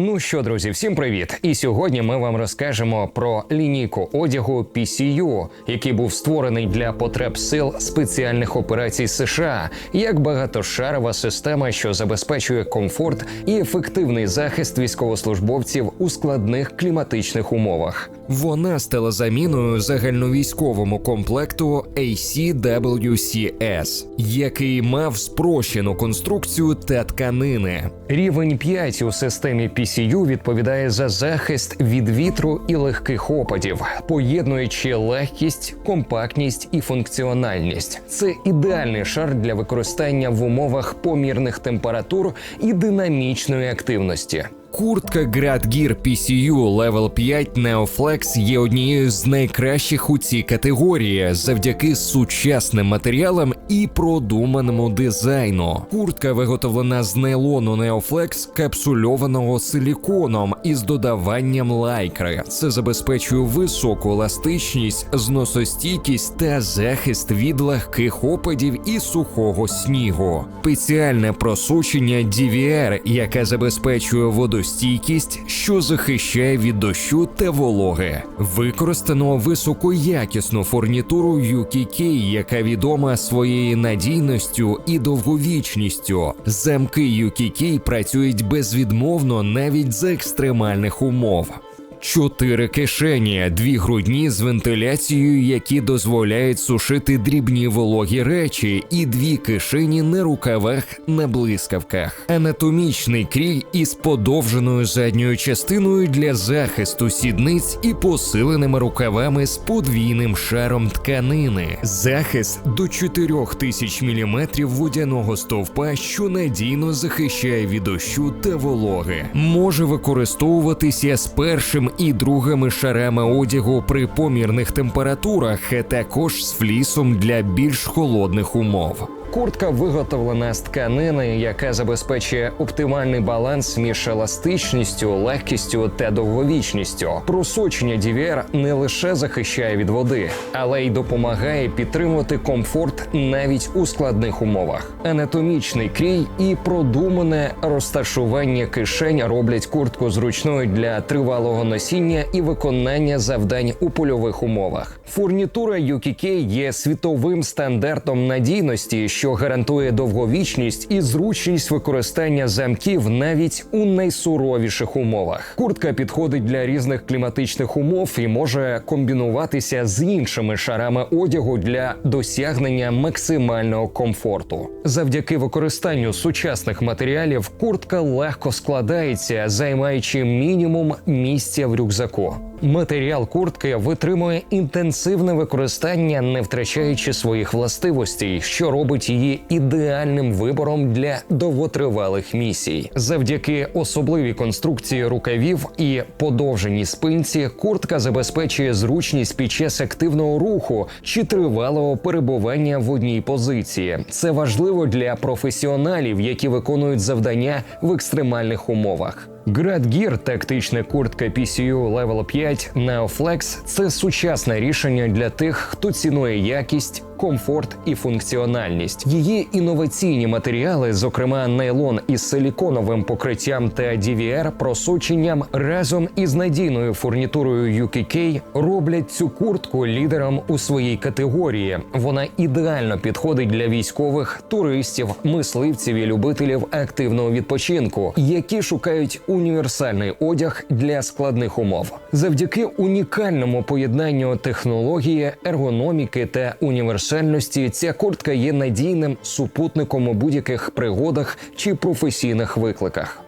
Ну що, друзі, всім привіт! І сьогодні ми вам розкажемо про лінійку одягу PCU, який був створений для потреб сил спеціальних операцій США, як багатошарова система, що забезпечує комфорт і ефективний захист військовослужбовців у складних кліматичних умовах. Вона стала заміною загальновійськовому комплекту ACWCS, який мав спрощену конструкцію та тканини. Рівень 5 у системі PCU відповідає за захист від вітру і легких опадів, поєднуючи легкість, компактність і функціональність. Це ідеальний шар для використання в умовах помірних температур і динамічної активності. Куртка Grad Gear PCU Level 5 Neoflex є однією з найкращих у цій категорії завдяки сучасним матеріалам і продуманому дизайну. Куртка виготовлена з нейлону Neoflex, капсульованого силіконом із додаванням лайкри. Це забезпечує високу еластичність, зносостійкість та захист від легких опадів і сухого снігу. Спеціальне просучення DVR, яке забезпечує воду водостійкість, що захищає від дощу та вологи. Використано високоякісну фурнітуру UKK, яка відома своєю надійністю і довговічністю. Замки UKK працюють безвідмовно навіть за екстремальних умов. Чотири кишені, дві грудні з вентиляцією, які дозволяють сушити дрібні вологі речі, і дві кишені на рукавах на блискавках. Анатомічний крій із подовженою задньою частиною для захисту сідниць і посиленими рукавами з подвійним шаром тканини. Захист до 4000 мм водяного стовпа, що надійно захищає від дощу та вологи. Може використовуватися з першим і другими шарами одягу при помірних температурах, а також з флісом для більш холодних умов. Куртка виготовлена з тканини, яка забезпечує оптимальний баланс між еластичністю, легкістю та довговічністю. Просочення DVR не лише захищає від води, але й допомагає підтримувати комфорт навіть у складних умовах. Анатомічний крій і продумане розташування кишень роблять куртку зручною для тривалого носіння і виконання завдань у польових умовах. Фурнітура UKK є світовим стандартом надійності що гарантує довговічність і зручність використання замків навіть у найсуровіших умовах. Куртка підходить для різних кліматичних умов і може комбінуватися з іншими шарами одягу для досягнення максимального комфорту. Завдяки використанню сучасних матеріалів куртка легко складається, займаючи мінімум місця в рюкзаку. Матеріал куртки витримує інтенсивне використання, не втрачаючи своїх властивостей, що робить її ідеальним вибором для довготривалих місій. Завдяки особливій конструкції рукавів і подовженій спинці, куртка забезпечує зручність під час активного руху чи тривалого перебування в одній позиції. Це важливо для професіоналів, які виконують завдання в екстремальних умовах. Grad Gear – тактична куртка PCU Level 5 Neoflex – це сучасне рішення для тих, хто цінує якість, комфорт і функціональність. Її інноваційні матеріали, зокрема нейлон із силіконовим покриттям та DVR просоченням разом із надійною фурнітурою UKK роблять цю куртку лідером у своїй категорії. Вона ідеально підходить для військових, туристів, мисливців і любителів активного відпочинку, які шукають універсальний одяг для складних умов. Завдяки унікальному поєднанню технології, ергономіки та універсальності ця куртка є надійним супутником у будь-яких пригодах чи професійних викликах.